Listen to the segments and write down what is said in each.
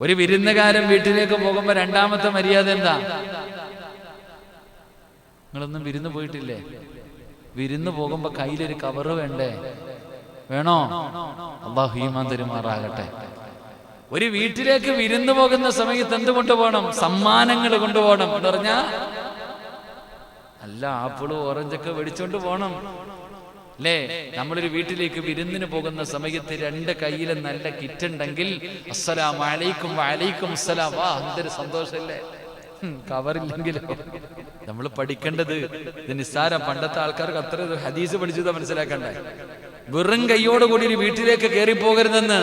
ഒരു വിരുന്നുകാരൻ വീട്ടിലേക്ക് പോകുമ്പോ രണ്ടാമത്തെ മര്യാദ എന്താ? നിങ്ങളൊന്നും വിരുന്ന് പോയിട്ടില്ലേ? വിരുന്ന് പോകുമ്പോ കയ്യിലൊരു കവറ് വേണ്ടേ? വേണോ? അള്ളാഹു തരുമാറാകട്ടെ. ഒരു വീട്ടിലേക്ക് വിരുന്ന് പോകുന്ന സമയത്ത് എന്ത് കൊണ്ടുപോകണം? സമ്മാനങ്ങൾ കൊണ്ടുപോകണം എന്ന് പറഞ്ഞാ അല്ല ആപ്പിളും ഓറഞ്ചൊക്കെ വെടിച്ചോണ്ട് പോണം. അല്ലേ? നമ്മളൊരു വീട്ടിലേക്ക് വിരുന്നിന് പോകുന്ന സമയത്ത് രണ്ട് കയ്യിൽ നല്ല കിറ്റ് ഉണ്ടെങ്കിൽ അസ്സലാം അലൈക്കും വലൈക്കും അസ്സലാം. വാ എന്തൊരു സന്തോഷല്ലേ? കവറില്ലെങ്കിലോ? നമ്മൾ പഠിക്കേണ്ടത് ഇത് നിസ്സാരം. പണ്ടത്തെ ആൾക്കാർക്ക് അത്ര ഹദീസ് പഠിച്ചത് മനസ്സിലാക്കണ്ടേ? വെറും കൂടി ഒരു വീട്ടിലേക്ക് കയറി പോകരുതെന്ന്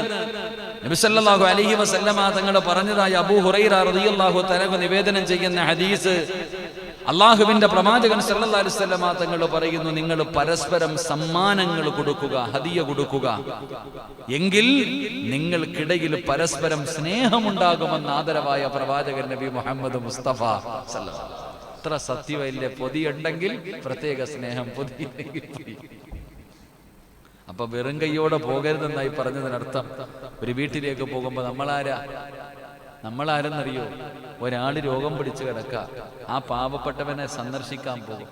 നബിസല്ലാഹു അലഹി വസല്ലമ തങ്ങൾ പറഞ്ഞതായി അബൂ ഹുറൈറ റളിയല്ലാഹു തലവ് നിവേദനം ചെയ്യുന്ന ഹദീസ്. അള്ളാഹുവിന്റെ പ്രവാചകൻ സല്ലല്ലാഹു അലൈഹി വസല്ലമ തങ്ങൾ പറയുന്നു നിങ്ങൾ പരസ്പരം സമ്മാനങ്ങൾ കൊടുക്കുക ഹദിയ കൊടുക്കുക. എങ്കിൽ നിങ്ങൾക്കിടയിൽ പരസ്പരം സ്നേഹമുണ്ടാകുമെന്ന് ആദരവായ പ്രവാചകൻ നബി മുഹമ്മദ് മുസ്തഫ സല്ലല്ലാഹു അലൈഹി പൊതി ഉണ്ടെങ്കിൽ പ്രത്യേക സ്നേഹം പൊതി. അപ്പൊ വെറും കൈയോടെ പോകരുതെന്നായി പറഞ്ഞതിനർത്ഥം ഒരു വീട്ടിലേക്ക് പോകുമ്പോ നമ്മളാരാ? നമ്മളാരെന്നറിയോ? ഒരാൾ രോഗം പിടിച്ചു കിടക്ക. ആ പാവപ്പെട്ടവനെ സന്ദർശിക്കാൻ പോകും.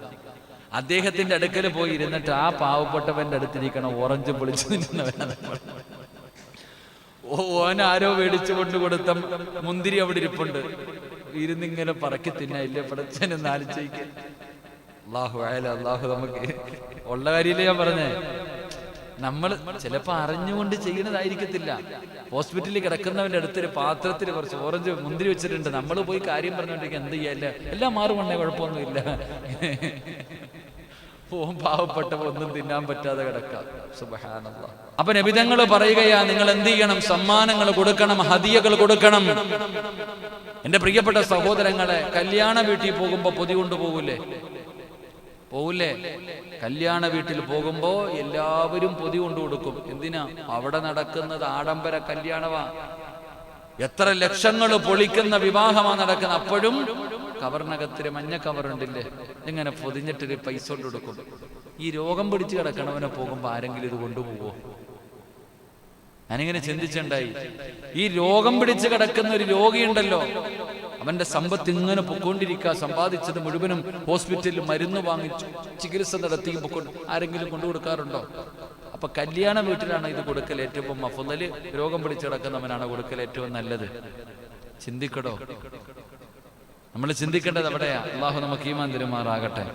അദ്ദേഹത്തിന്റെ അടുക്കൽ പോയി ഇരുന്നിട്ട് ആ പാവപ്പെട്ടവന്റെ അടുത്തിരിക്കണം ഓറഞ്ച് പൊളിച്ചു നമ്മൾ. ഓ ഓൻ ആരോ മേടിച്ചു കൊണ്ട് കൊടുത്ത മുന്തിരി അവിടെ ഇരിപ്പുണ്ട്. ഇരുന്നിങ്ങനെ പറക്കി തിന്നയില്ലേ പടച്ചനെന്ന് നാലിച്ചേക്ക് അള്ളാഹു ആയാലും അള്ളാഹു നമുക്ക്. ഉള്ള കാര്യമില്ല ഞാൻ പറഞ്ഞേ. നമ്മൾ ചിലപ്പോ അറിഞ്ഞുകൊണ്ട് ചെയ്യുന്നതായിരിക്കത്തില്ല. ഹോസ്പിറ്റലിൽ കിടക്കുന്നവന്റെ അടുത്തൊരു പാത്രത്തിൽ കുറച്ച് ഓറഞ്ച് മുന്തിരി വെച്ചിട്ടുണ്ട്. നമ്മൾ പോയി കാര്യം പറഞ്ഞുകൊണ്ടിരിക്കുക എന്ത് ചെയ്യാല്ല എല്ലാം മാറുമുണ്ടേ കുഴപ്പമൊന്നുമില്ല. ഓം പാവപ്പെട്ടവ ഒന്നും തിന്നാൻ പറ്റാതെ കിടക്കാം സുബ്ഹാനല്ലാഹ്. അപ്പൊ നബിതങ്ങൾ പറയുകയാ നിങ്ങൾ എന്ത് ചെയ്യണം? സമ്മാനങ്ങൾ കൊടുക്കണം ഹദിയകൾ കൊടുക്കണം. എന്റെ പ്രിയപ്പെട്ട സഹോദരങ്ങളെ കല്യാണ വീട്ടിൽ പോകുമ്പോ പൊതി കൊണ്ടുപോകൂലേ? പോവില്ലേ കല്യാണ വീട്ടിൽ പോകുമ്പോ എല്ലാവരും പൊതി കൊണ്ടു കൊടുക്കും. എന്തിനാ? അവിടെ നടക്കുന്നത് ആഡംബര കല്യാണമാ. എത്ര ലക്ഷങ്ങൾ പൊളിക്കുന്ന വിവാഹമാ നടക്കുന്നത്. അപ്പോഴും കവറിനകത്തൊരു മഞ്ഞ കവറുണ്ടില്ലേ? ഇങ്ങനെ പൊതിഞ്ഞിട്ടൊരു പൈസ കൊണ്ട് കൊടുക്കും. ഈ രോഗം പിടിച്ച് കിടക്കണവനെ പോകുമ്പോ ആരെങ്കിലും ഇത് കൊണ്ടുപോകുമോ ഞാനിങ്ങനെ ചിന്തിച്ചുണ്ടായി ഈ രോഗം പിടിച്ച് കിടക്കുന്ന ഒരു രോഗിയുണ്ടല്ലോ. അവന്റെ സമ്പത്ത് ഇങ്ങനെ പൊക്കോണ്ടിരിക്കുക സമ്പാദിച്ചത് മുഴുവനും ഹോസ്പിറ്റലിൽ മരുന്ന് വാങ്ങിച്ചു ചികിത്സ നടത്തി പൊക്കൊണ്ട് ആരെങ്കിലും കൊണ്ടു കൊടുക്കാറുണ്ടോ? അപ്പൊ കല്യാണ വീട്ടിലാണ് ഇത് കൊടുക്കൽ ഏറ്റവും മഫുന്നൽ രോഗം പിടിച്ചു കിടക്കുന്നവനാണ് കൊടുക്കൽ ഏറ്റവും നല്ലത്. ചിന്തിക്കടോ? നമ്മൾ ചിന്തിക്കേണ്ടത് അവിടെയാ. അള്ളാഹു നമുക്ക് ഈമാൻ തിരുമാറാകട്ടെ.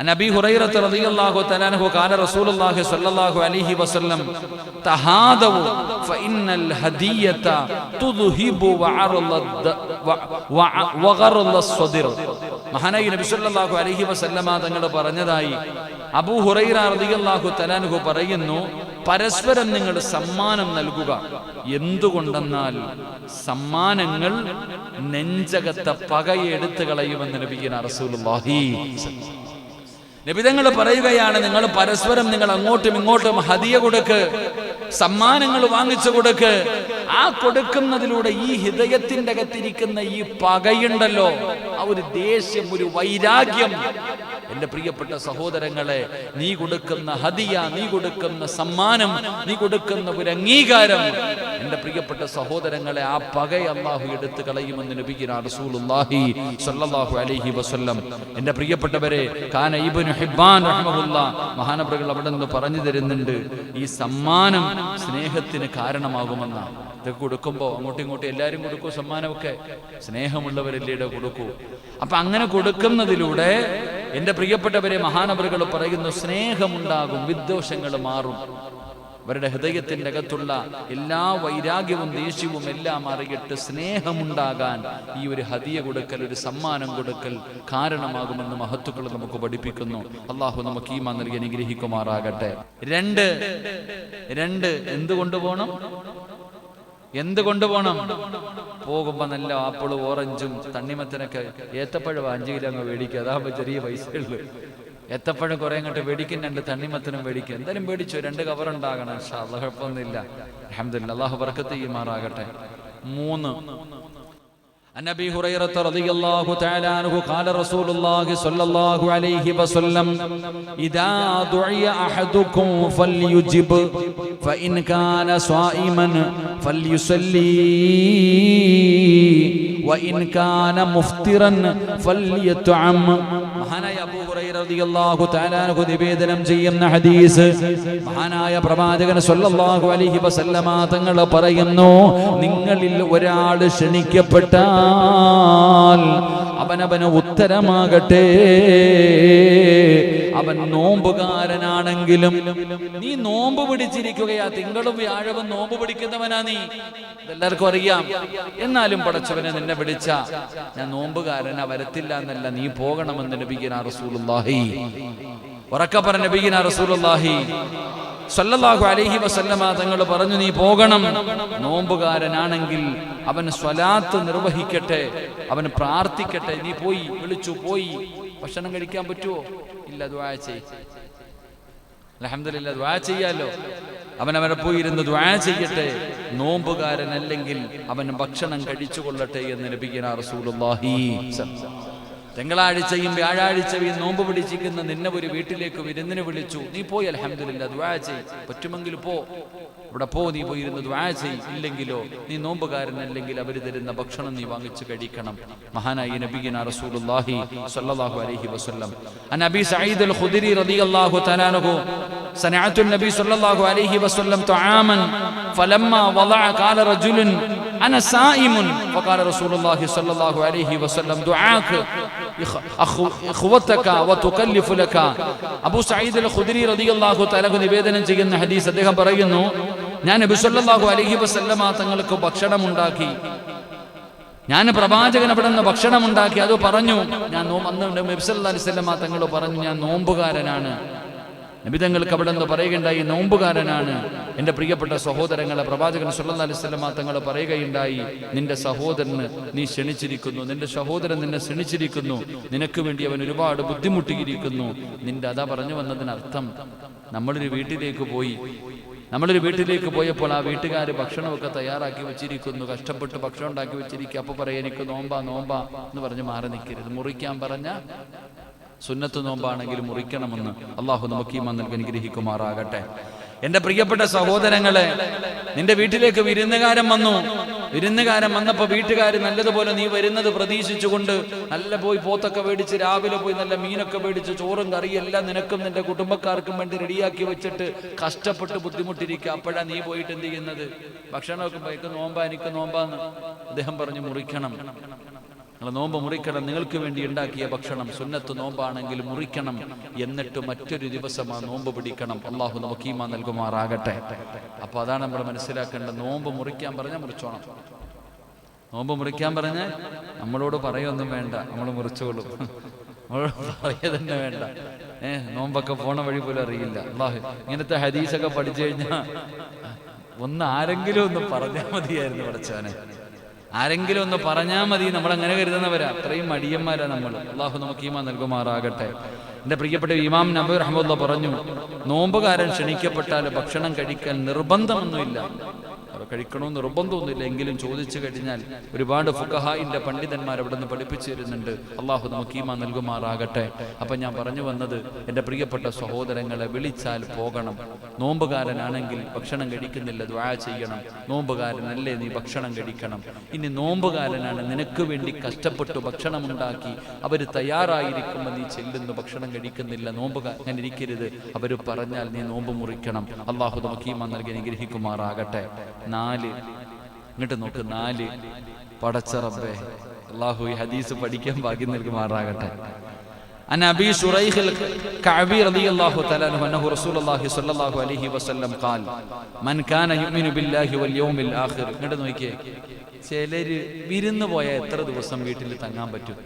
നബി ഹുറൈറത്ത് റളിയല്ലാഹു തആലഹു ഖാല റസൂലുള്ളാഹി സ്വല്ലല്ലാഹു അലൈഹി വസല്ലം തഹാദു ഫഇന്നൽ ഹദിയത തുദ്ഹിബു വഅറല സ്വദിർ മഹാനായി നബി സ്വല്ലല്ലാഹു അലൈഹി വസല്ലമ തങ്ങൾ പറഞ്ഞതായി അബൂ ഹുറൈറ റളിയല്ലാഹു തആലഹു പറയുന്നു പരസ്പരം നിങ്ങൾ സമ്മാനം നൽകുക. എന്തുകൊണ്ടെന്നാൽ സമ്മാനങ്ങൾ നെഞ്ചകത്തെ പകയെടുത്തു കളയുമെന്ന് നബിയന റസൂലുള്ളാഹി നബിതങ്ങൾ പറയുകയാണ് നിങ്ങൾ പരസ്പരം നിങ്ങൾ അങ്ങോട്ടും ഇങ്ങോട്ടും ഹതിയ കൊടുക്ക്. സമ്മാനങ്ങൾ വാങ്ങിച്ചു കൊടുക്ക്. ആ കൊടുക്കുന്നതിലൂടെ ഈ ഹൃദയത്തിന്റെ അകത്തിരിക്കുന്ന ഈ പകയുണ്ടല്ലോ. ആ ഒരു ദേഷ്യം ഒരു വൈരാഗ്യം. എന്റെ പ്രിയപ്പെട്ട സഹോദരങ്ങളെ നീ കൊടുക്കുന്ന ഹദിയ നീ കൊടുക്കുന്ന സമ്മാനം നീ കൊടുക്കുന്ന ഒരു അംഗീകാരം. എന്റെ പ്രിയപ്പെട്ട സഹോദരങ്ങളെ ആ പക അള്ളാഹു എടുത്തു കളയുമെന്ന് നബിക്കുന്ന റസൂലുള്ളാഹി അലൈഹി വസല്ലം. എന്റെ പ്രിയപ്പെട്ടവരെ കാന ഹിബ്ബാൻ റഹ്മഹുല്ല മഹാനബ്രകൾ അവിടെ നിന്ന് പറഞ്ഞു തരുന്നുണ്ട്. ഈ സമ്മാനം സ്നേഹത്തിന് കാരണമാകുമെന്ന ഇതൊക്കെ കൊടുക്കുമ്പോൾ അങ്ങോട്ടും ഇങ്ങോട്ടും എല്ലാവരും കൊടുക്കും സമ്മാനമൊക്കെ സ്നേഹമുള്ളവരല്ലേ ഇട കൊടുക്കൂ. അപ്പൊ അങ്ങനെ കൊടുക്കുന്നതിലൂടെ എന്റെ പ്രിയപ്പെട്ടവരെ മഹാനവറുകൾ പറയുന്നു സ്നേഹമുണ്ടാകും വിദ്വേഷങ്ങൾ മാറും. അവരുടെ ഹൃദയത്തിന്റെ അകത്തുള്ള എല്ലാ വൈരാഗ്യവും ദേഷ്യവും എല്ലാം അറിയിട്ട് സ്നേഹമുണ്ടാകാൻ ഈ ഒരു ഹതിയ കൊടുക്കൽ ഒരു സമ്മാനം കൊടുക്കൽ കാരണമാകുമെന്ന് മഹത്തുക്കൾ നമുക്ക് പഠിപ്പിക്കുന്നു. അള്ളാഹു നമുക്ക് ഈ നൽകി അനുഗ്രഹിക്കുമാറാകട്ടെ. രണ്ട് രണ്ട് എന്ത് കൊണ്ടുപോകണം എന്ത് കൊണ്ടുപോകണം പോകുമ്പോ നല്ല ആപ്പിളും ഓറഞ്ചും തണ്ണിമത്തനൊക്കെ ഏത്തപ്പഴം അഞ്ചു കിലോ അങ്ങ് മേടിക്കുക. അതാകുമ്പോ ചെറിയ പൈസ ഉള്ളു ഏത്തപ്പഴം കുറെ അങ്ങോട്ട് മേടിക്കും രണ്ട് തണ്ണിമത്തനും മേടിക്കും എന്തായാലും മേടിച്ചു രണ്ട് കവർ ഉണ്ടാകണം പക്ഷെ അത് കുഴപ്പമൊന്നുമില്ല അഹമ്മദില്ല അള്ളാഹു ബർക്കത്ത് ചെയ്യുമാറാകട്ടെ മൂന്ന് عن ابي هريره رضي الله تعالى عنه قال رسول الله صلى الله عليه وسلم اذا دعي احدكم فليجب فان كان صائما فليصلي وان كان مفطرا فليطعم മഹാനായ അബൂ ഹുറൈറ റളിയല്ലാഹു തആല അൻഹു നിവേദനം ചെയ്യുന്ന ഹദീസ്. മഹാനായ പ്രവാചകൻ സല്ലല്ലാഹു അലൈഹി വസല്ലമ തങ്ങൾ പറയുന്നു നിങ്ങളിൽ ഒരാൾ ക്ഷണിക്കപ്പെട്ടാൽ അവനവന് ഉത്തരമാകട്ടെ. അവൻ നോമ്പുകാരനാണെങ്കിലും നീ നോമ്പ് പിടിച്ചിരിക്കുകയാ. തിങ്കളും വ്യാഴവും നോമ്പ് പിടിക്കുന്നവനാ നീ. എല്ലാവർക്കും അറിയാം. എന്നാലും പടച്ചവനെ നിന്നെ വിളിച്ച ഞാൻ നോമ്പുകാരനാ വരത്തില്ല എന്നല്ല. നീ പോകണമെന്ന് ലഭിക്കുന്ന റസൂലുള്ളാഹി റസൂലുള്ളാഹി അലൈഹി വസല്ലമ തങ്ങൾ പറഞ്ഞു നീ പോകണം. നോമ്പുകാരനാണെങ്കിൽ അവൻ സ്വലാത്ത് നിർവഹിക്കട്ടെ. അവൻ പ്രാർത്ഥിക്കട്ടെ. നീ പോയി വിളിച്ചു പോയി. ഭക്ഷണം കഴിക്കാൻ പറ്റുമോ ഇല്ല ദ്വാ ചെയ് അലഹമില്ല ചെയ്യാലോ. അവൻ അവനെ പോയിരുന്ന് ദ്വാ ചെയ്യട്ടെ. നോമ്പുകാരനല്ലെങ്കിൽ അവൻ ഭക്ഷണം കഴിച്ചു കൊള്ളട്ടെ എന്ന് ലഭിക്കുന്ന റസൂലുള്ളാഹി. തിങ്കളാഴ്ചയും വ്യാഴാഴ്ചയും നോമ്പ് പിടിച്ചിരിക്കുന്ന നിന്നെ ഒരു വീട്ടിലേക്ക് വിരുന്നിന് വിളിച്ചു. നീ പോയി അലഹമില്ല പറ്റുമെങ്കിൽ പോ. ഇവിടെ പോ നീ പോയിരുന്നത് ദ്വാ ഇല്ലെങ്കിലോ നീ നോമ്പുകാരനല്ലെങ്കിൽ അവർ തരുന്ന ഭക്ഷണം നീ വാങ്ങിച്ചു കഴിക്കണം. മഹാനായി നബിഗിന റസൂലുള്ളാഹി സ്വല്ലല്ലാഹു അലൈഹി വസല്ലം. അൻ നബി സഈദ് അൽ ഖുദരി റളിയല്ലാഹു തആല അൻഹു സനഅത്തു നബി സ്വല്ലല്ലാഹു അലൈഹി വസല്ലം തആമൻ ഫലമ്മ വളഅ ഖാല റജുലുൻ رجل انا صائم فقال رسول الله صلى الله عليه وسلم دعاك ഇഖ്വതക വതുകല്ലിഫ ലക അബൂ സഈദ് അൽ ഖുദരി റളിയല്ലാഹു തആല നിവേദനം ചെയ്യുന്ന ഹദീസ് അദ്ദേഹം പറയുന്നു ഞാൻ നബി സല്ലല്ലാഹു അലൈഹി വസല്ലമ തങ്ങൾക്ക് ഭക്ഷണം ഉണ്ടാക്കി ഞാൻ പ്രവാചകൻ അവിടെ നിന്ന് ഭക്ഷണം ഉണ്ടാക്കി അത് പറഞ്ഞു ഞാൻ നോ- അന്ന് നബി സല്ലല്ലാഹു അലൈഹി വസല്ലമ തങ്ങൾ പറഞ്ഞു ഞാൻ നോമ്പുകാരനാണ് നബി തങ്ങൾക്ക് അവിടെ നിന്ന് പറയുകയുണ്ടായി നോമ്പുകാരനാണ് എന്റെ പ്രിയപ്പെട്ട സഹോദരങ്ങളെ പ്രവാചകൻ സുല്ലാ അലൈഹി വസല്ലമ തങ്ങൾ പറയുകയുണ്ടായി നിന്റെ സഹോദരന് നീ ക്ഷണിച്ചിരിക്കുന്നു നിന്റെ സഹോദരൻ നിന്നെ ക്ഷണിച്ചിരിക്കുന്നു നിനക്ക് വേണ്ടി അവൻ ഒരുപാട് ബുദ്ധിമുട്ടിയിരിക്കുന്നു. നിന്റെ അതാ പറഞ്ഞു വന്നതിനർത്ഥം നമ്മളൊരു വീട്ടിലേക്ക് പോയി. നമ്മളൊരു വീട്ടിലേക്ക് പോയപ്പോൾ ആ വീട്ടുകാർ ഭക്ഷണമൊക്കെ തയ്യാറാക്കി വെച്ചിരിക്കുന്നു കഷ്ടപ്പെട്ട് ഭക്ഷണം ഉണ്ടാക്കി വെച്ചിരിക്കുക. അപ്പൊ പറയാം എനിക്ക് നോമ്പാ നോമ്പാ എന്ന് പറഞ്ഞ് മാറി നിൽക്കരുത്. മുറിക്കാൻ പറഞ്ഞ സുന്നത്ത് നോമ്പാണെങ്കിൽ മുറിക്കണമെന്ന് അള്ളാഹു നമുക്ക് ഈ നൽകി അനുഗ്രഹിക്കുമാറാകട്ടെ. എന്റെ പ്രിയപ്പെട്ട സഹോദരങ്ങളെ നിന്റെ വീട്ടിലേക്ക് വിരുന്നുകാരൻ വന്നു. വിരുന്നുകാരൻ വന്നപ്പോ വീട്ടുകാർ നല്ലതുപോലെ നീ വരുന്നത് പ്രതീക്ഷിച്ചുകൊണ്ട് നല്ല പോയി പോത്തൊക്കെ മേടിച്ച് രാവിലെ പോയി നല്ല മീനൊക്കെ മേടിച്ച് ചോറും കറിയും എല്ലാം നിനക്കും നിന്റെ കുടുംബക്കാർക്കും വേണ്ടി റെഡിയാക്കി വെച്ചിട്ട് കഷ്ടപ്പെട്ട് ബുദ്ധിമുട്ടിരിക്കുക. അപ്പോഴാ നീ പോയിട്ട് എന്ത് ചെയ്യുന്നത്? ഭക്ഷണമൊക്കെ നോമ്പാ എനിക്ക് നോമ്പാന്ന് അദ്ദേഹം പറഞ്ഞു മുറിക്കണം. നിങ്ങൾ നോമ്പ് മുറിക്കണം. നിങ്ങൾക്ക് വേണ്ടി ഉണ്ടാക്കിയ ഭക്ഷണം സുന്നത്ത് നോമ്പാണെങ്കിൽ മുറിക്കണം. എന്നിട്ട് മറ്റൊരു ദിവസം ആ നോമ്പ് പിടിക്കണം. അള്ളാഹു നമുക്ക് നൽകുമാറാകട്ടെ. അപ്പൊ അതാണ് നമ്മൾ മനസ്സിലാക്കേണ്ടത്. നോമ്പ് മുറിക്കാൻ പറഞ്ഞാൽ മുറിച്ചോണം. നോമ്പ് മുറിക്കാൻ പറഞ്ഞ് നമ്മളോട് പറയൊന്നും വേണ്ട. നമ്മൾ മുറിച്ചോളും. തന്നെ വേണ്ട. ഏഹ് നോമ്പൊക്കെ പോണ വഴി പോലും അറിയില്ല. അള്ളാഹു ഇങ്ങനത്തെ ഹദീസൊക്കെ പഠിച്ചു കഴിഞ്ഞാൽ ഒന്ന് ആരെങ്കിലും ഒന്ന് പറഞ്ഞാൽ മതിയായിരുന്നു പഠിച്ചവനെ. ആരെങ്കിലും ഒന്ന് പറഞ്ഞാൽ മതി നമ്മൾ അങ്ങനെ കരുതുന്നവരാ. അത്രയും മടിയന്മാരാ നമ്മൾ അള്ളാഹു നമുക്ക് ഈമാ നൽകുമാറാകട്ടെ. എന്റെ പ്രിയപ്പെട്ട ഇമാം നബി റഹ്മുല്ല പറഞ്ഞു നോമ്പുകാരൻ ക്ഷണിക്കപ്പെട്ടാൽ ഭക്ഷണം കഴിക്കാൻ നിർബന്ധമൊന്നുമില്ല. അവർ കഴിക്കണമെന്ന് നിർബന്ധമൊന്നുമില്ല. എങ്കിലും ചോദിച്ചു കഴിഞ്ഞാൽ ഒരുപാട് ഫുഖഹായിന്റെ പണ്ഡിതന്മാർ അവിടെ നിന്ന് പഠിപ്പിച്ചു തരുന്നുണ്ട്. അള്ളാഹു നമുക്ക് ഈമാ നൽകുമാറാകട്ടെ. അപ്പൊ ഞാൻ പറഞ്ഞു വന്നത് എന്റെ പ്രിയപ്പെട്ട സഹോദരങ്ങളെ വിളിച്ചാൽ പോകണം. നോമ്പുകാരനാണെങ്കിൽ ഭക്ഷണം കഴിക്കുന്നില്ല ദ്വാ ചെയ്യണം. നോമ്പുകാരനല്ലേ നീ ഭക്ഷണം കഴിക്കണം. ഇനി നോമ്പുകാരനാണ് നിനക്ക് വേണ്ടി കഷ്ടപ്പെട്ടു ഭക്ഷണം ഉണ്ടാക്കി അവർ തയ്യാറായിരിക്കുമ്പോൾ നീ ചെല്ലുന്നു ഭക്ഷണം കഴിക്കുന്നില്ല നോമ്പുകാരൻ ഇരിക്കരുത്. അവർ പറഞ്ഞാൽ നീ നോമ്പ് മുറിക്കണം. അള്ളാഹു നമുക്ക് നൽകി അനുഗ്രഹിക്കുമാറാകട്ടെ. നാല് ഇങ്ങോട്ട് നോക്ക് നാല് പടച്ചറബേ അള്ളാഹു ഈ ഹദീസ് പഠിക്കാൻ ഭാഗ്യം നൽകുമാറാകട്ടെ عن ابي شريح الكعبي رضي الله تعالى عنه انه رسول الله صلى الله عليه وسلم قال من كان يؤمن بالله واليوم الاخر ഇങ്ങോട്ട് നോക്കിയേ ചിലര് വിരുന്ന് പോയാൽ എത്ര ദിവസം വീട്ടിൽ തങ്ങാൻ പറ്റും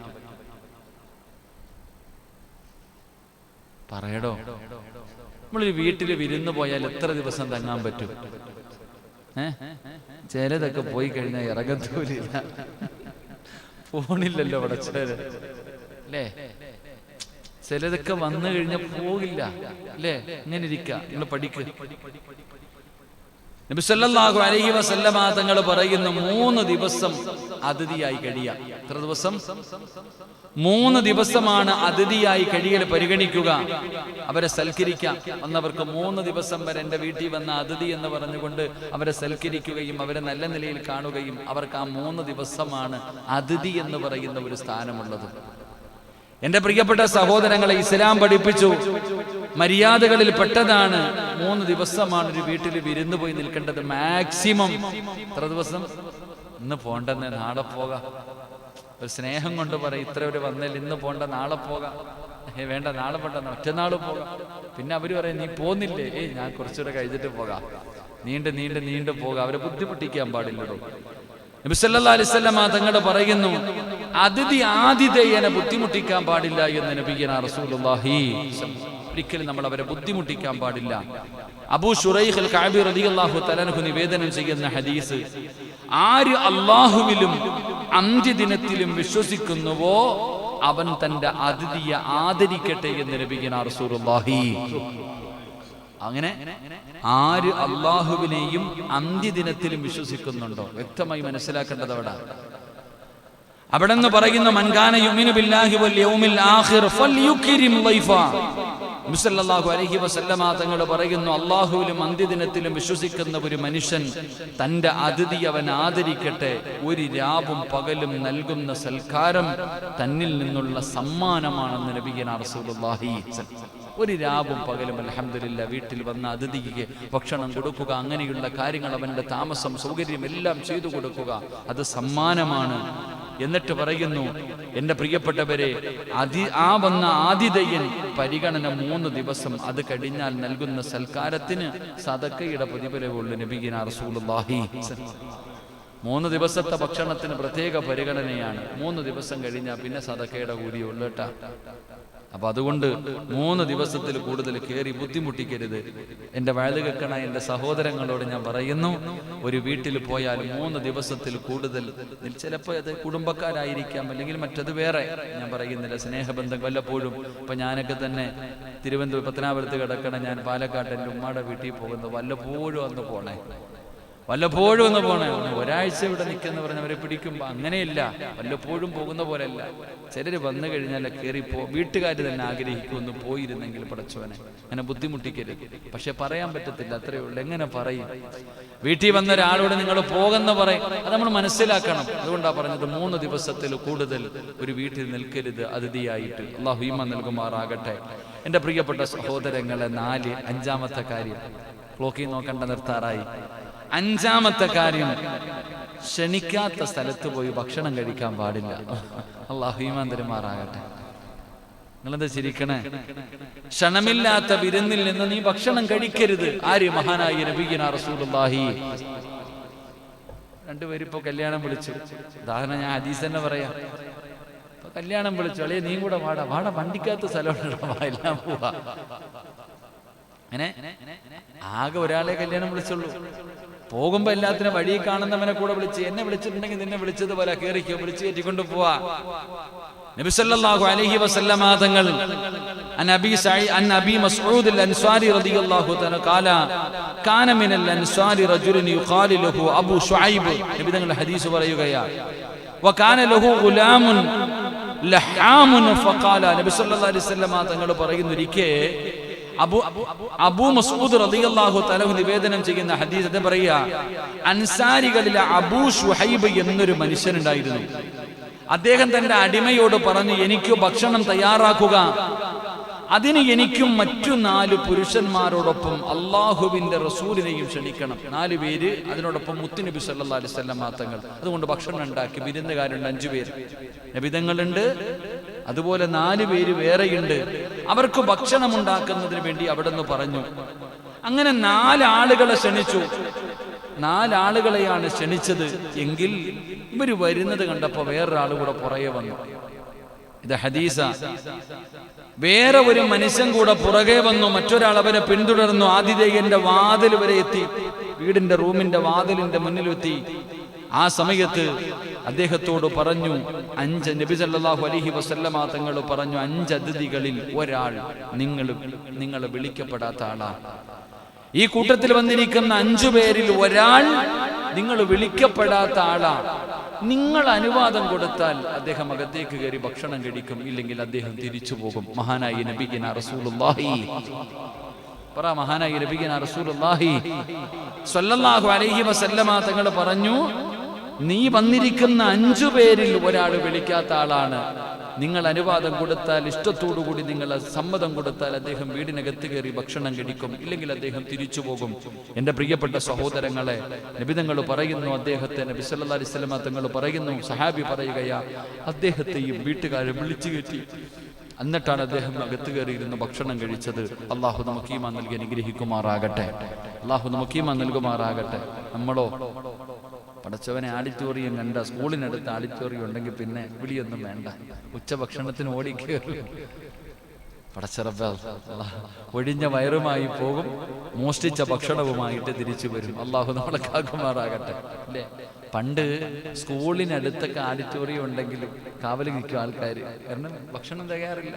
പറയടോ നമ്മളൊരു വീട്ടിൽ വിരുന്ന് പോയാൽ എത്ര ദിവസം തങ്ങാൻ പറ്റും ഏ ചിലതൊക്കെ പോയി കഴിഞ്ഞാൽ ഇറങ്ങത്തൂലില്ല ഫോണില്ലല്ലോ അവിടെ ചിലര് അല്ലേ? ചിലതൊക്കെ വന്നു കഴിഞ്ഞാൽ പോകില്ല. അല്ലേ? ഇങ്ങനെ ഇരിക്ക. നിങ്ങൾ പഠിക്ക്. നബിസല്ലാഹു അലഹി വസല്ലമ തങ്ങൾ പറയുന്നു മൂന്ന് ദിവസം അതിഥിയായി കഴിയാം. എത്ര ദിവസം? മൂന്ന് ദിവസമാണ് അതിഥിയായി കഴിയൽ പരിഗണിക്കുക. അവരെ സൽക്കരിക്കാം. വന്നവർക്ക് മൂന്ന് ദിവസം വരെ എന്റെ വീട്ടിൽ വന്ന അതിഥി എന്ന് പറഞ്ഞുകൊണ്ട് അവരെ സൽക്കരിക്കുകയും അവരെ നല്ല നിലയിൽ കാണുകയും അവർക്ക് ആ മൂന്ന് ദിവസമാണ് അതിഥി എന്ന് പറയുന്ന ഒരു സ്ഥാനമുള്ളത്. എന്റെ പ്രിയപ്പെട്ട സഹോദരങ്ങളെ ഇസ്ലാം പഠിപ്പിച്ചു. മര്യാദകളിൽ പെട്ടതാണ്. മൂന്ന് ദിവസമാണ് ഒരു വീട്ടിൽ വിരുന്ന് പോയി നിൽക്കേണ്ടത്. മാക്സിമം എത്ര ദിവസം? ഇന്ന് പോണ്ടെന്ന് നാളെ പോകാം. ഒരു സ്നേഹം കൊണ്ട് പറയും ഇത്ര ഒരു വന്നില്ല ഇന്ന് പോണ്ട നാളെ പോകാം. ഏ വേണ്ട നാളെ പോണ്ട മറ്റന്നാൾ പോകാം. പിന്നെ അവർ പറയും നീ പോന്നില്ലേ? ഏയ് ഞാൻ കുറച്ചുകൂടെ കഴിഞ്ഞിട്ട് പോകാം. നീണ്ട് നീണ്ട് നീണ്ട് പോകാം. അവരെ ബുദ്ധിമുട്ടിക്കാൻ പാടില്ലടോ. നബിസല്ലാ അലിസ്വല്ലമ തങ്ങൾ പറയുന്നു അതിഥി ആതിഥേയനെ ബുദ്ധിമുട്ടിക്കാൻ പാടില്ല എന്ന് നബിക്കാൻ റസൂലുള്ളാഹി. ഒരിക്കലും നമ്മൾ അവരെ ബുദ്ധിമുട്ടിക്കാൻ പാടില്ല. അബൂ ഷുറൈഖ് കാബി നിവേദനം ചെയ്യുന്ന ഹദീസ് ആര് അള്ളാഹുവിലും അന്ത്യദിനത്തിലും വിശ്വസിക്കുന്നുവോ അവൻ തന്റെ അതിഥിയെ ആദരിക്കട്ടെ എന്ന് റസൂലുള്ളാഹി. അങ്ങനെ ആര് അള്ളാഹുവിനെയും അന്ത്യദിനത്തിലും വിശ്വസിക്കുന്നുണ്ടോ? വ്യക്തമായി മനസ്സിലാക്കേണ്ടത് അവിടെ. അവിടെ നിന്ന് പറയുന്ന മൻകാന യുമിനു ബില്ലാഹി വൽ യൗമിൽ ആഖിർ ഫൽയുക്രിം ലൈഫ. മുസല്ലല്ലാഹു അലഹി വസല്ലമാ തങ്ങൾ പറയുന്നു അള്ളാഹുവിലും അന്ത്യദിനത്തിലും വിശ്വസിക്കുന്ന ഒരു മനുഷ്യൻ തന്റെ അതിഥി അവൻ ആദരിക്കട്ടെ ഒരു രാവും പകലും നൽകുന്ന സൽക്കാരം തന്നിൽ നിന്നുള്ള സമ്മാനമാണെന്ന് നബിയന റസൂലുള്ളാഹി ഒരു രാവും പകലും അലഹമില്ല വീട്ടിൽ വന്ന അതിഥിക്ക് ഭക്ഷണം കൊടുക്കുക അങ്ങനെയുള്ള കാര്യങ്ങൾ അവന്റെ താമസം സൗകര്യം എല്ലാം ചെയ്തു കൊടുക്കുക അത് സമ്മാനമാണ്. എന്നിട്ട് പറയുന്നു എന്റെ പ്രിയപ്പെട്ടവരെ അതി ആ വന്ന ആതിഥയൻ പരിഗണന മൂന്ന് ദിവസം അത് കഴിഞ്ഞാൽ നൽകുന്ന സൽക്കാരത്തിന് സതക്കയുടെ പ്രതിഫലമുള്ള നബിഗിന റസൂലുള്ളാഹി മൂന്ന് ദിവസത്തെ ഭക്ഷണത്തിന് പ്രത്യേക പരിഗണനയാണ്. മൂന്ന് ദിവസം കഴിഞ്ഞാൽ പിന്നെ സതക്കയുടെ കേട്ടാ. അപ്പൊ അതുകൊണ്ട് മൂന്ന് ദിവസത്തിൽ കൂടുതൽ കയറി ബുദ്ധിമുട്ടിക്കരുത്. എന്റെ വഴുതുകെക്കണ എന്റെ സഹോദരങ്ങളോട് ഞാൻ പറയുന്നു ഒരു വീട്ടിൽ പോയാൽ മൂന്ന് ദിവസത്തിൽ കൂടുതൽ ചിലപ്പോൾ അത് കുടുംബക്കാരായിരിക്കാം അല്ലെങ്കിൽ മറ്റത് വേറെ. ഞാൻ പറയുന്നില്ല സ്നേഹബന്ധം വല്ലപ്പോഴും. ഇപ്പൊ ഞാനൊക്കെ തന്നെ തിരുവനന്തപുരം പത്തനാപുരത്ത് കിടക്കണ ഞാൻ പാലക്കാട് ഉമ്മയുടെ വീട്ടിൽ പോകുന്നത് വല്ലപ്പോഴും അന്ന് പോണേ. വല്ലപ്പോഴും ഒന്ന് പോണേ. ഒരാഴ്ച ഇവിടെ നിൽക്കുന്ന പറഞ്ഞവരെ പിടിക്കുമ്പോ അങ്ങനെയില്ല. വല്ലപ്പോഴും പോകുന്ന പോലെയല്ല. ചിലര് വന്നു കഴിഞ്ഞാൽ കയറിപ്പോ വീട്ടുകാർ തന്നെ ആഗ്രഹിക്കും ഒന്ന് പോയിരുന്നെങ്കിൽ പടച്ചവനെ. അങ്ങനെ ബുദ്ധിമുട്ടിക്കരുത്. പക്ഷെ പറയാൻ പറ്റത്തില്ല. അത്രയേ ഉള്ളൂ. എങ്ങനെ പറയും? വീട്ടിൽ വന്ന ഒരാളോട് നിങ്ങൾ പോകുന്ന പറയും. അത് നമ്മൾ മനസ്സിലാക്കണം. അതുകൊണ്ടാണ് പറഞ്ഞത് മൂന്ന് ദിവസത്തിൽ കൂടുതൽ ഒരു വീട്ടിൽ നിൽക്കരുത്. അതിഥിയായിട്ട് അള്ളാഹു ഹീമ നൽകുമാറാകട്ടെ. എന്റെ പ്രിയപ്പെട്ട സഹോദരങ്ങളെ നാല് അഞ്ചാമത്തെ കാര്യം. ക്ലോക്കിൽ നോക്കണ്ട നിർത്താറായി. അഞ്ചാമത്തെ കാര്യം ക്ഷണിക്കാത്ത സ്ഥലത്ത് പോയി ഭക്ഷണം കഴിക്കാൻ പാടില്ല. അള്ളാഹു ഈമാന്തരമാറാകട്ടെ നിങ്ങളെന്താ ചിരിക്കണേ? ക്ഷണമില്ലാത്ത വിരുന്നിൽ നിന്ന് നീ ഭക്ഷണം കഴിക്കരുത്. ആര് മഹാനായി നബീന റസൂലുള്ളാഹി? രണ്ടുപേരും ഇപ്പൊ കല്യാണം വിളിച്ചു. ഉദാഹരണം ഞാൻ ഹദീസ് തന്നെ പറയാം. ഇപ്പൊ കല്യാണം വിളിച്ചു. അളിയെ നീ കൂടെ വാടാ. വാടാ വണ്ടിക്കകത്ത് സ്ഥലമുണ്ട്. എല്ലാം പോവാ. ആകെ ഒരാളെ കല്യാണം വിളിച്ചുള്ളൂ. പോകുമ്പോ എല്ലാത്തിനും വഴി കാണുന്നവനെ കൂടെ വിളിച്ച് എന്നെ വിളിച്ചിട്ടുണ്ടെങ്കിൽ നിന്നെ വിളിച്ചതുപോലെ കയറിക്കോ വിളിച്ച് കയറ്റിക്കൊണ്ട് പോവാ നബിസല്ലാഹു അലൈഹി വസല്ലമ തങ്ങൾ عن ابي سعيد عن ابي مسعود الانصاري رضي الله تعالى قال كان من الانصار رجل يقال له ابو شعيب നബി തങ്ങൾ ഹദീസ് പറയുകയാ وكان له غلام لحام فقال നബി സല്ലല്ലാഹു അലൈഹി വസല്ലമ തങ്ങൾ പറയുന്നൊരിക്കേ അബു അബൂ മസൂദ് റളിയല്ലാഹു നിവേദനം ചെയ്യുന്ന ഹദീസ് അൻസാരികളിലെ അബൂ ഷുഹൈബ് എന്നൊരു മനുഷ്യനുണ്ടായിരുന്നു. അദ്ദേഹം തന്റെ അടിമയോട് പറഞ്ഞു എനിക്ക് ഭക്ഷണം തയ്യാറാക്കുക. അതിന് എനിക്കും മറ്റു നാല് പുരുഷന്മാരോടൊപ്പം അള്ളാഹുവിന്റെ റസൂലിനെയും ക്ഷണിക്കണം. നാല് പേര് അതിനോടൊപ്പം മുത്തുനബി സല്ലാ അലിസ്വല്ലം മാത്തങ്ങൾ അതുകൊണ്ട് ഭക്ഷണം ഉണ്ടാക്കി വിരുന്നുകാരുണ്ട് അഞ്ചു പേര്. നബിതങ്ങളുണ്ട് അതുപോലെ നാല് പേര് വേറെയുണ്ട്. അവർക്ക് ഭക്ഷണം ഉണ്ടാക്കുന്നതിന് വേണ്ടി അവിടെ നിന്ന് പറഞ്ഞു. അങ്ങനെ നാലാളുകളെ ക്ഷണിച്ചു. നാലാളുകളെയാണ് ക്ഷണിച്ചത്. എങ്കിൽ ഇവർ വരുന്നത് കണ്ടപ്പോ വേറൊരാൾ കൂടെ പുറകെ വന്നു. ഇത് ഹദീസ. വേറെ ഒരു മനുഷ്യൻ കൂടെ പുറകെ വന്നു. മറ്റൊരാൾ അവരെ പിന്തുടർന്നു. ആതിഥേയന്റെ വാതിൽ വരെ എത്തി. വീടിന്റെ റൂമിന്റെ വാതിലിന്റെ മുന്നിലെത്തി ആ സമയത്ത് അദ്ദേഹത്തോട് പറഞ്ഞു അഞ്ച് നബി സല്ലല്ലാഹു അലൈഹി വസല്ലമ തങ്ങൾ പറഞ്ഞു അഞ്ച് അതിഥികളിൽ ഒരാൾ നിങ്ങൾ നിങ്ങൾ വിളിക്കപ്പെടാത്ത ആളാ. ഈ കൂട്ടത്തിൽ വന്നിരിക്കുന്ന അഞ്ചു പേരിൽ ഒരാൾ നിങ്ങൾ വിളിക്കപ്പെടാത്ത ആളാണ് നിങ്ങൾ അനുവാദം കൊടുത്താൽ അദ്ദേഹം അകത്തേക്ക് കയറി ഭക്ഷണം കഴിക്കും ഇല്ലെങ്കിൽ അദ്ദേഹം തിരിച്ചു പോകും. മഹാനായി നബിഗിന റസൂലുള്ളാഹി. പറ മഹാനായി നബിഗിന റസൂലുള്ളാഹി. സ്വല്ലല്ലാഹു അലൈഹി വസല്ലമ തങ്ങൾ പറഞ്ഞു നീ വന്നിരിക്കുന്ന അഞ്ചു പേരിൽ ഒരാൾ വിളിക്കാത്ത ആളാണ്. നിങ്ങൾ അനുവാദം കൊടുത്താൽ ഇഷ്ടത്തോടുകൂടി നിങ്ങൾ സമ്മതം കൊടുത്താൽ അദ്ദേഹം വീടിനകത്ത് കയറി ഭക്ഷണം കഴിക്കും. ഇല്ലെങ്കിൽ അദ്ദേഹം തിരിച്ചു പോകും. എന്റെ പ്രിയപ്പെട്ട സഹോദരങ്ങളെ നബിതങ്ങൾ പറയുന്നു അദ്ദേഹത്തെ നബി അലൈഹി തങ്ങൾ പറയുന്നു സഹാബി പറയുകയാ അദ്ദേഹത്തെയും വീട്ടുകാരെ വിളിച്ചു കയറ്റി. എന്നിട്ടാണ് അദ്ദേഹം അകത്ത് കയറിയിരുന്ന് ഭക്ഷണം കഴിച്ചത്. അള്ളാഹു നമുക്ക് ഈമാൻ നൽകി അനുഗ്രഹിക്കുമാറാകട്ടെ. അള്ളാഹു നമുക്ക് ഈമാൻ നൽകുമാറാകട്ടെ. നമ്മളോ പടച്ചവനെ ആഡിറ്റോറിയം കണ്ട സ്കൂളിനടുത്ത് ആഡിറ്റോറിയം ഉണ്ടെങ്കിൽ പിന്നെ വിളിയൊന്നും വേണ്ട. ഉച്ചഭക്ഷണത്തിന് ഓടിക്കേറും പടച്ചറപ്പ ഒഴിഞ്ഞ വയറുമായി പോകും മോഷ്ടിച്ച ഭക്ഷണവുമായിട്ട് തിരിച്ചു വരും. അള്ളാഹു നമ്മളെ കാക്കുമാറാകട്ടെ. പണ്ട് സ്കൂളിനടുത്തൊക്കെ ആഡിറ്റോറിയം ഉണ്ടെങ്കിൽ കാവൽ നിൽക്കും ആൾക്കാർ കാരണം ഭക്ഷണം തികയാറില്ല.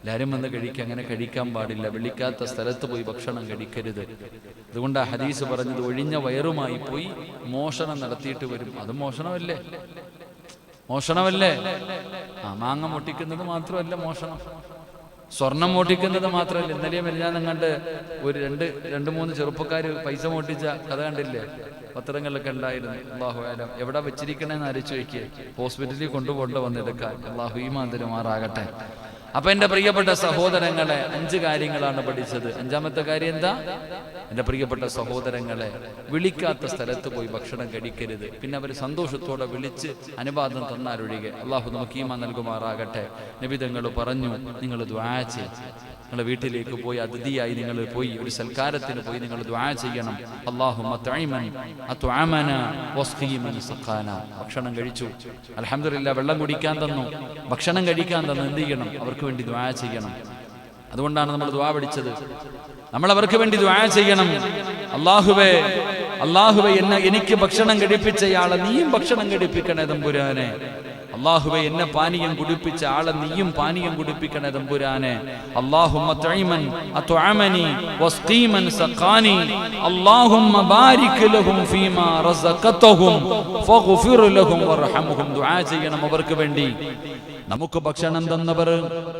എല്ലാവരും വന്ന് കഴിക്കുക അങ്ങനെ കഴിക്കാൻ പാടില്ല. വിളിക്കാത്ത സ്ഥലത്ത് പോയി ഭക്ഷണം കഴിക്കരുത്. അതുകൊണ്ട് ആ ഹദീസ് പറഞ്ഞത് ഒഴിഞ്ഞ വയറുമായി പോയി മോഷണം നടത്തിയിട്ട് വരും. അത് മോഷണമല്ലേ? മോഷണമല്ലേ? ആ മാങ്ങ മുട്ടിക്കുന്നത് മാത്രമല്ല മോഷണം. സ്വർണം മോട്ടിക്കുന്നത് മാത്രമല്ല. ഇന്നലെയും മെല്ലാന്നും കണ്ട് ഒരു രണ്ട് രണ്ട് മൂന്ന് ചെറുപ്പക്കാർ പൈസ മോട്ടിച്ച കഥ കണ്ടില്ലേ? പത്രങ്ങളിലൊക്കെ ഉണ്ടായിരുന്നു. അള്ളാഹു ആലം എവിടെ വെച്ചിരിക്കണേന്ന് അരച്ചു വയ്ക്കുക ഹോസ്പിറ്റലിൽ കൊണ്ടുപോകേണ്ട വന്നെടുക്കാൻ അള്ളാഹു ഈ മാന്തരമാറാകട്ടെ. അപ്പൊ എന്റെ പ്രിയപ്പെട്ട സഹോദരങ്ങളെ അഞ്ച് കാര്യങ്ങളാണ് പഠിച്ചത്. അഞ്ചാമത്തെ കാര്യം എന്താ? എന്റെ പ്രിയപ്പെട്ട സഹോദരങ്ങളെ വിളിക്കാത്ത സ്ഥലത്ത് പോയി ഭക്ഷണം കഴിക്കരുത്. പിന്നെ അവർ സന്തോഷത്തോടെ വിളിച്ച് അനുവാദം തന്നാലൊഴികെ. അള്ളാഹു നമുക്ക് ഈമ നൽകുമാറാകട്ടെ. നബിതങ്ങൾ പറഞ്ഞു നിങ്ങൾ ദ്വാ ചെയ്യും. നിങ്ങളുടെ വീട്ടിലേക്ക് പോയി അതിഥിയായി നിങ്ങൾ പോയി ഒരു സൽക്കാരത്തിന് പോയി നിങ്ങൾ ദ്വാ ചെയ്യണം. അള്ളാഹു ഭക്ഷണം കഴിച്ചു. അലഹമില്ല വെള്ളം കുടിക്കാൻ തന്നു. ഭക്ഷണം കഴിക്കാൻ തന്നു. എന്ത് ചെയ്യണം? അവർക്ക് വേണ്ടി ദ്വാ ചെയ്യണം. അതുകൊണ്ടാണ് നമ്മൾ ദ്വാ പഠിച്ചത്. നമ്മൾ അവർക്ക് വേണ്ടി ദ്വാ ചെയ്യണം. അള്ളാഹുവേ അള്ളാഹുവെ എന്നെ എനിക്ക് ഭക്ഷണം കഴിപ്പിച്ചയാളെ നീയും ഭക്ഷണം കഴിപ്പിക്കണേ തമ്പുരാനെ. അള്ളാഹുവെ എന്നെ പാനീയം കുടിപ്പിച്ച ആളെ നീയും പാനീയം കുടിപ്പിക്കണേ തമ്പുരാനെ. അല്ലാഹുമ്മ ബാരിക് ലഹും ഫീമാ റസഖതഹും ഫഗ്ഫിർ ലഹും ദുആ ചെയ്യണം അവർക്ക് വേണ്ടി. നമുക്ക് ഭക്ഷണം തന്നവർ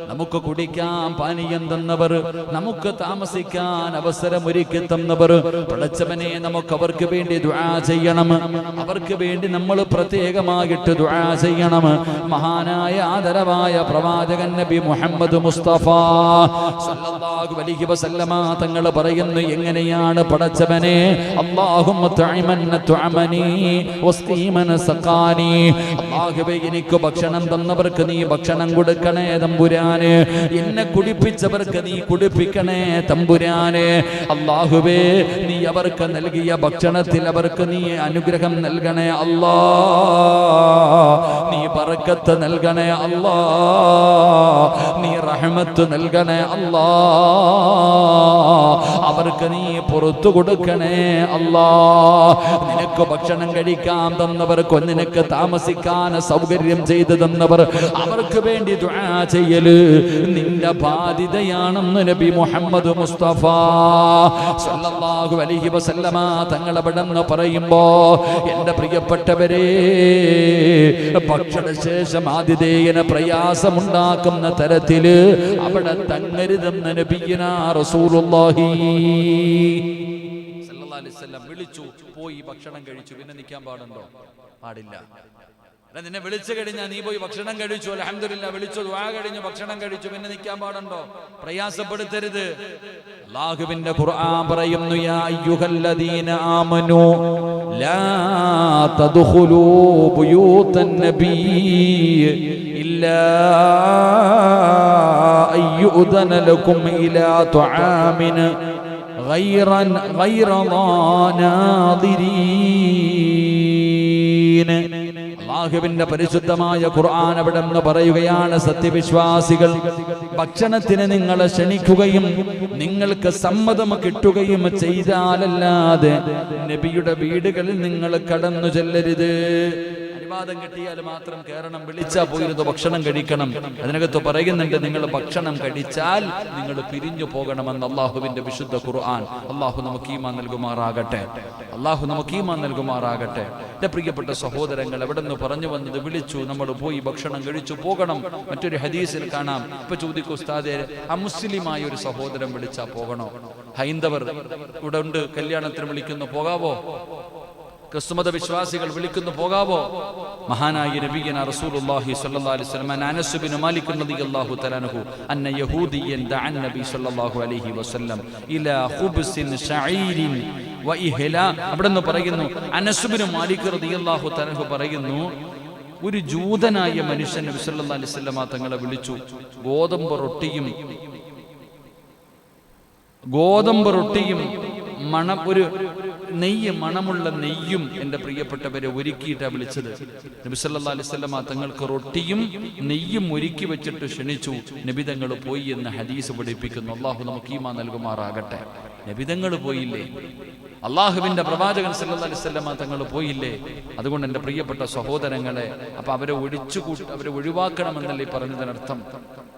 നമുക്ക് കുടിക്കാൻ പാനീയം തന്നവർ നമുക്ക് താമസിക്കാൻ അവസരം ഒരുക്കി തന്നവർ പടച്ചവനെ നമുക്ക് അവർക്ക് വേണ്ടി ദുആ ചെയ്യണം. അവർക്ക് വേണ്ടി നമ്മൾ പ്രത്യേകമായിട്ട് ദുആ ചെയ്യണം. മഹാനായ ആദരവായ പ്രവാചകൻ നബി മുഹമ്മദ് മുസ്തഫ സല്ലല്ലാഹു അലൈഹി വസല്ലമ തങ്ങൾ പറയുന്നു എങ്ങനെയാണ് പടച്ചവനെ? അല്ലാഹുമ്മ സഖാനി. അല്ലാഹുവേ എനിക്ക് ഭക്ഷണം തന്നവർക്ക് നീ ഭക്ഷണം കൊടുക്കണേ തമ്പുരാന്. എന്നെ കുടിപ്പിച്ചവർക്ക് നീ കുടിപ്പിക്കണേ തമ്പുരാന്. അള്ളാഹുവേ നീ അവർക്ക് നൽകിയ ഭക്ഷണത്തിൽ അവർക്ക് നീ അനുഗ്രഹം നൽകണേ അല്ലാ. നീ പറക്കത്ത് നൽകണേ അല്ലാ. നീ റഹ്മത്ത് നൽകണേ അല്ലാ. അവർക്ക് നീ പുറത്തു കൊടുക്കണേ അല്ലാ. നിനക്ക് ഭക്ഷണം കഴിക്കാൻ തന്നവർക്ക് നിനക്ക് താമസിക്കാൻ സൗകര്യം ചെയ്തു തന്നവർ അവർക്ക് വേണ്ടി ചെയ്യൽ ചെയ്യൽ. നിന്റെ ബാധ്യതയാണെന്ന് നബി മുഹമ്മദ് മുസ്തഫ സല്ലല്ലാഹു അലൈഹി വസല്ലമ തങ്ങൾ അവിടെ നിന്ന് പറയുമ്പോ എന്റെ പ്രിയപ്പെട്ടവരെ ഭക്ഷണശേഷം ആതിഥേയന് പ്രയാസമുണ്ടാക്കുന്ന തരത്തിൽ അവിടെ തങ്ങരുതെന്ന് നബിയന റസൂലുള്ളാഹി വിളിച്ചു പോയി ഭക്ഷണം കഴിച്ചു പിന്നെ നിൽക്കാൻ പാടുണ്ടോ? പാടില്ല. എടാ, നിന്നെ വിളിച്ചു കഴിഞ്ഞാൽ നീ പോയി ഭക്ഷണം കഴിച്ചു അലഹമില്ല വിളിച്ചു ദുആ കഴിഞ്ഞു ഭക്ഷണം കഴിച്ചു പിന്നെ നിൽക്കാൻ പാടുണ്ടോ പ്രയാസപ്പെടുത്തരുത് അള്ളാഹുവിന്റെ ഖുർആൻ പറയുന്നു യാ അയ്യുഹല്ലദീന ആമനു ലാ തദ്ഖുലൂ ബുയൂതൻ നബി ഇല്ലാ അയ്യുദന ലക്കും ഇലാ തുആമിൻ غيرا غير ناظرين അള്ളാഹുവിന്റെ പരിശുദ്ധമായ ഖുർആൻ അവിടെ നിന്ന് പറയുകയാണ് സത്യവിശ്വാസികൾ ഭക്ഷണത്തിന് നിങ്ങളെ ക്ഷണിക്കുകയും നിങ്ങൾക്ക് സമ്മതം കിട്ടുകയും ചെയ്താലല്ലാതെ നബിയുടെ വീടുകളിൽ നിങ്ങൾ കടന്നു ചെല്ലരുത്. അനുവാദം കിട്ടിയാൽ മാത്രം കയറണം വിളിച്ചാ പോയിരുന്നു? ഭക്ഷണം കഴിക്കണം. അതിനകത്ത് പറയുന്നുണ്ട് നിങ്ങൾ ഭക്ഷണം കഴിച്ചാൽ നിങ്ങൾ പിരിഞ്ഞു പോകണമെന്ന് അള്ളാഹുവിന്റെ വിശുദ്ധ ഖുർആൻ. അള്ളാഹു നമുക്ക് ഈമാൻ നൽകുമാറാകട്ടെ. അള്ളാഹു നമുക്ക് ഈമാൻ നൽകുമാറാകട്ടെ. എന്റെ പ്രിയപ്പെട്ട സഹോദരങ്ങൾ എവിടെ നിന്ന് പറഞ്ഞു വന്നത് വിളിച്ചു നമ്മൾ പോയി ഭക്ഷണം കഴിച്ചു പോകണം. മറ്റൊരു ഹദീസിൽ കാണാം. ഇപ്പൊ ചോദിക്കൂ ഉസ്താദെ മുസ്ലിമായ ഒരു സഹോദരൻ വിളിച്ചാ പോകണോ? ഹൈന്ദവർ ഇവിടെ ഉണ്ട് കല്യാണത്തിന് വിളിക്കുന്നു പോകാവോ? ക്രിസ്തുമത വിശ്വാസികൾ വിളിക്കുന്നു പോകാവോ? മഹാനായ നബിയന റസൂലുള്ളാഹി സ്വല്ലല്ലാഹു അലൈഹി വസല്ലം അനസ് ബിൻ മാലിക് റളിയല്ലാഹു തആലഹു അന്ന യഹൂദിയൻ ദഅ നബി സ്വല്ലല്ലാഹു അലൈഹി വസല്ലം ഇലാ ഖുബ്സിൻ ശഈരിൻ വ ഇഹ്ല. അവിടെ പറയുന്നു അനസ് ബിൻ മാലിക് റളിയല്ലാഹു തആലഹു പറയുന്നു ഒരു ജൂതനായ മനുഷ്യൻ നബി സല്ലല്ലാഹു അലൈഹി വസല്ലമ തങ്ങളെ വിളിച്ചു ഗോതമ്പ് റൊട്ടിയും ഗോതമ്പ് റൊട്ടിയും മണം ഒരു നെയ്യ് മണമുള്ള നെയ്യും എന്റെ പ്രിയപ്പെട്ടവരെ ഒരുക്കിയിട്ടാണ് വിളിച്ചത്. നബി സല്ലല്ലാഹു അലൈഹി വസല്ലമ തങ്ങൾക്ക് റൊട്ടിയും നെയ്യും ഒരുക്കി വെച്ചിട്ട് ക്ഷണിച്ചു. നബിതങ്ങൾ പോയി എന്ന് ഹദീസ് പഠിപ്പിക്കുന്നു. അള്ളാഹു നമുക്ക് ഈമാ നൽകുമാറാകട്ടെ. നബിതങ്ങൾ പോയില്ലേ? അള്ളാഹുവിന്റെ പ്രവാചകൻ വസല്ലമ തങ്ങൾ പോയില്ലേ? അതുകൊണ്ട് എന്റെ പ്രിയപ്പെട്ട സഹോദരങ്ങളെ അപ്പൊ അവരെ ഒഴിച്ചു അവരെ ഒഴിവാക്കണമെന്നല്ലേ പറഞ്ഞതിനർത്ഥം.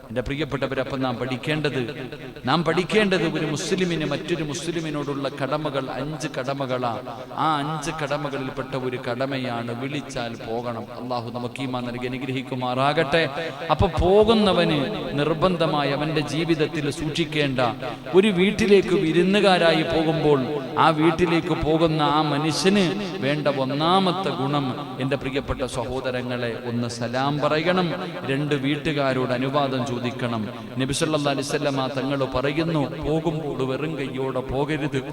എന്റെ പ്രിയപ്പെട്ടവരപ്പം നാം പഠിക്കേണ്ടത് നാം പഠിക്കേണ്ടത് ഒരു മുസ്ലിമിന് മറ്റൊരു മുസ്ലിമിനോടുള്ള കടമകൾ അഞ്ച് കടമകളാണ് ആ അഞ്ച് കടമകളിൽപ്പെട്ട ഒരു കടമയാണ് വിളിച്ചാൽ പോകണം. അള്ളാഹു നമുക്ക് ഈമാ നൽകി അനുഗ്രഹിക്കുമാറാകട്ടെ. അപ്പൊ പോകുന്നവന് നിർബന്ധമായി അവന്റെ ജീവിതത്തിൽ സൂക്ഷിക്കേണ്ട ഒരു വീട്ടിലേക്ക് വിരുന്നുകാരായി പോകുമ്പോൾ ആ വീട്ടിലേക്ക് പോകുന്ന ആ മനുഷ്യന് വേണ്ട ഒന്നാമത്തെ ഗുണം എന്റെ പ്രിയപ്പെട്ട സഹോദരങ്ങളെ ഒന്ന് സലാം പറയണം രണ്ട് വീട്ടുകാരോട് അനുവാദം ചോദിക്കണം. നബിസല്ലാ അലിസ്വല്ലമ തങ്ങൾ പറയുന്നു പോകുമ്പോൾ വെറും കയ്യോടെ പോകരുത്.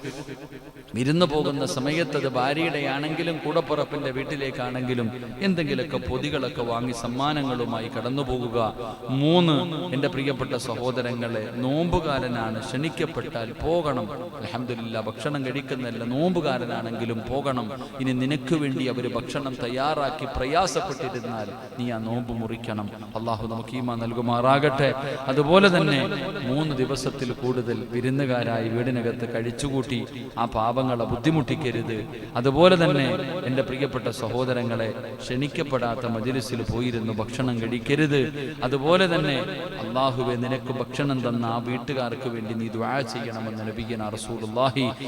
വിരുന്ന് പോകുന്ന സമയത്ത് അത് ഭാര്യയുടെ ആണെങ്കിലും കൂടപ്പുറപ്പിന്റെ വീട്ടിലേക്കാണെങ്കിലും എന്തെങ്കിലുമൊക്കെ പൊതികളൊക്കെ വാങ്ങി സമ്മാനങ്ങളുമായി കടന്നു പോകുക മൂന്ന് എന്റെ പ്രിയപ്പെട്ട സഹോദരങ്ങളെ നോമ്പുകാരനാണ് ക്ഷണിക്കപ്പെട്ടാൽ പോകണം. അലഹമില്ല ഭക്ഷണം കഴിക്കുന്നല്ല നോമ്പുകാരനാണെങ്കിലും പോകണം. ഇനി നിനക്ക് വേണ്ടി അവർ ഭക്ഷണം തയ്യാറാക്കി പ്രയാസപ്പെട്ടിരുന്നാൽ നീ ആ നോമ്പ് മുറിക്കണം. അള്ളാഹു നമുക്ക് ഈമ നൽകുമാറാകട്ടെ. അതുപോലെ തന്നെ മൂന്ന് ദിവസത്തിൽ കൂടുതൽ വിരുന്നുകാരായി വീടിനകത്ത് കഴിച്ചുകൂട്ടി ആ പാപങ്ങളെ ബുദ്ധിമുട്ടിക്കരുത്. അതുപോലെ തന്നെ എന്റെ പ്രിയപ്പെട്ട സഹോദരങ്ങളെ ക്ഷണിക്കപ്പെടാത്ത മജിലിസിൽ പോയിരുന്നു ഭക്ഷണം കഴിക്കരുത്. അതുപോലെ തന്നെ അള്ളാഹുവെ നിനക്ക് ഭക്ഷണം തന്ന ആ വീട്ടുകാർക്ക് വേണ്ടി നീ ദ്വാ ചെയ്യണമെന്ന് നബിയന റസൂലുള്ളാഹി